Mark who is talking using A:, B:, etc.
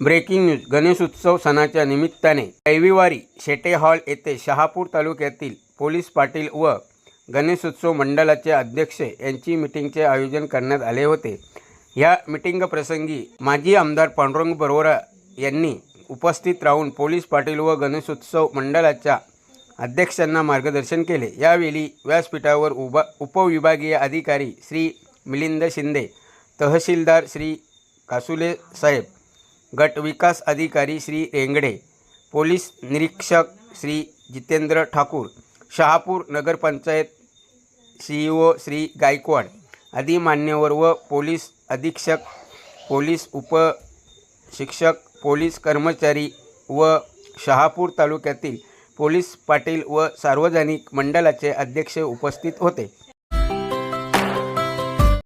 A: Breaking news. Ganeshotsav सणाच्या निमित्ताने रविवारी शेटे हॉल येथे शहापूर तालुक्यातील पोलीस पाटील व गणेशोत्सव मंडळाचे अध्यक्ष यांची मिटिंगचे आयोजन करण्यात आले होते. या मिटिंग प्रसंगी माजी आमदार पांडुरंग बरोरा यांनी उपस्थित राहून पोलीस पाटील व गणेशोत्सव मंडळाच्या अध्यक्षांना मार्गदर्शन केले. यावेळी व्यासपीठावर उभा उपविभागीय अधिकारी श्री मिलिंद शिंदे तहसीलदार श्री कासुले साहेब गट विकास अधिकारी श्री रेंगडे पोलीस निरीक्षक Shri Jitendra Thakur Shahapur nagar panchayat C E O Shri Gaikwad आदी मान्यवर व पोलीस अधीक्षक पोलीस उपशिक्षक पोलीस कर्मचारी व शहापूर तालुक्यातील पोलीस पाटील व सार्वजनिक मंडळाचे अध्यक्ष उपस्थित होते.